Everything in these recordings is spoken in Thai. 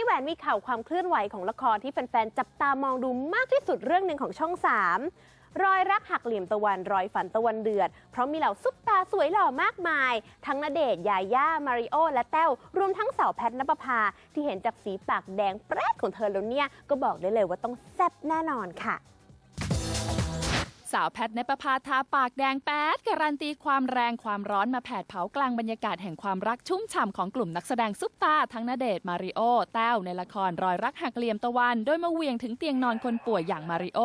นี้แหวนมีข่าวความเคลื่อนไหวของละครที่แฟนๆจับตามองดูมากที่สุดเรื่องหนึ่งของช่อง 3 รอยรักหักเหลี่ยมตะวันรอยฝันตะวันเดือด เพราะมีเหล่าซุปตาสวยหล่อมากมาย ทั้งณเดชน์ยาย่า มาริโอ และแต้ว รวมทั้งสาวแพทนปภาที่เห็นจากสีปากแดงแปรดของเธอแล้วเนี่ย ก็บอกได้เลยว่าต้องแซ่บแน่นอนค่ะ สาวแพทย์ในประภาทาปากแดงแป๊ดการันตีความแรงความร้อนมาแผดเผากลางบรรยากาศแห่งความรักชุ่มฉ่ำของกลุ่มนักแสดงซุปตาทั้งณเดชมาริโอแต้วในละครรอยรักหักเหลี่ยมตะวัน โดยมาเวียงถึงเตียงนอนคนป่วยอย่างมาริโอ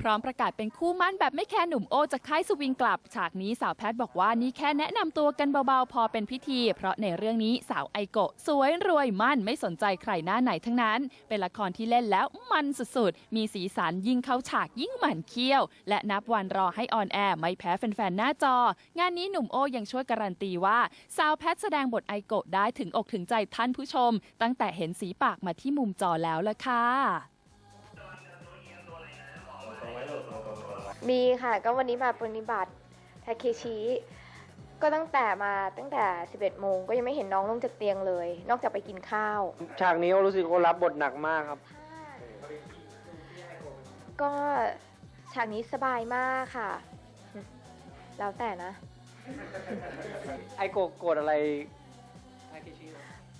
พร้อมประกาศเป็นคู่มั่นแบบไม่แคร์หนุ่มโอจะค่ายสวิงกลับ ฉากนี้สาวแพทย์บอกว่านี่แค่แนะนำตัวกันเบาๆพอเป็นพิธี เพราะในเรื่องนี้สาวไอโกะสวยรวยมั่นไม่สนใจใครหน้าไหนทั้งนั้น เป็นละครที่เล่นแล้วมันสุดๆมีสีสันยิ่งเข้าฉากยิ่งหมันเคี้ยว และนับวันรอให้ออนแอร์ไม่แพ้แฟนๆ หน้าจอ งานนี้หนุ่มโอยังช่วยการันตีว่า สาวแพทแสดงบทไอโกะได้ถึงอกถึงใจท่านผู้ชม ตั้งแต่เห็นสีปากมาที่มุมจอแล้วละค่ะ มีค่ะ ก็วันนี้มาปฏิบัติทาเคชิก็ตั้งแต่มาตั้งแต่ 11 โมงก็ยังไม่เห็นน้องลงจากเตียงเลย นอกจากไปกินข้าว ฉากนี้ก็รู้สึกว่ารับบทหนักมากครับ ก็ ฉากนี้สบายมากค่ะ แล้วแต่นะ ไอโกะโกรธอะไรทาเคชิ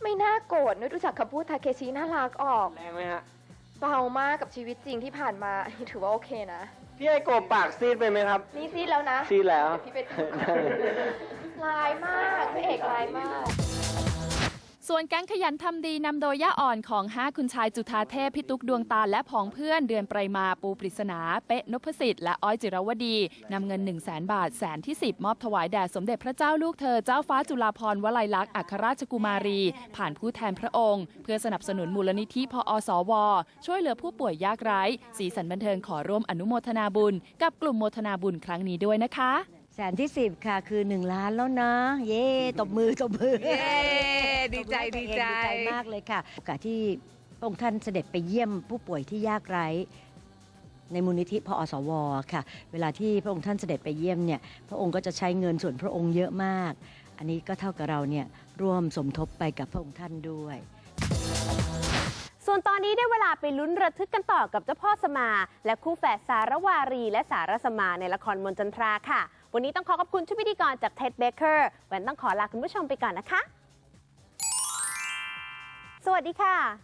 ไม่น่าโกรธนึกรู้จักคำพูดทาเคชิน่ารักออก แรงไหมฮะ เบามากกับชีวิตจริงที่ผ่านมาอันนี้ถือว่าโอเคนะ พี่ไอโกะปากซีดไปไหมครับ นี่ซีดแล้วนะซีดแล้ว เดี๋ยวพี่ไปลายมากพระเอกลายมาก ส่วนแก๊งขยันทำดีนำโดยย่าอ่อนของ5คุณชายจุธาเทพพิตุกดวงตาและผองเพื่อนเดือนไปรมาปูปริศนา เป๊ะนพสิทธิ์และอ้อยจิรวดีนำเงิน 1 0 0 0 0แบาทแสนที่ 10 มอบถวายแด่สมเด็จพระเจ้าลูกเธอเจ้าฟ้าจุฬาภรณ์วลัยลักษณ์อัครราชกุมารี ผ่านผู้แทนพระองค์ เพื่อสนับสนุนมูลนิธิพอสว ช่วยเหลือผู้ป่วยยากไร้ สีสันบันเทิงขอร่วมอนุโมทนาบุญ กับกลุ่มโมทนาบุญครั้งนี้ด้วยนะคะ แสนที่10ค่ะคือ1ล้านแล้วนะ เย่ตบมือตบมือเย้ดีใจตบมือดีให้ใจตัวเองดีใจมากเลยค่ะโอกาสที่พระองค์ท่านเสด็จไปเยี่ยมผู้ป่วยที่ยากไร้ ในมูลนิธิพอสวค่ะ เวลาที่พระองค์ท่านเสด็จไปเยี่ยมเนี่ยพระองค์ก็จะใช้เงินส่วนพระองค์เยอะมาก อันนี้ก็เท่ากับเราเนี่ยร่วมสมทบไปกับพระองค์ท่านด้วยส่ วนตอนนี้ได้เวลาไปลุ้นระทึกกันต่อกับเจ้าพ่อสมา และคู่แฝดสารวารี และสารสมาในละครมนต์จันทราค่ะ วันนี้ต้องขอขอบคุณชุดพิธีกรจากเท็ดเบเกอร์แหวนต้องขอลาคุณผู้ชมไปก่อนนะคะ สวัสดีค่ะ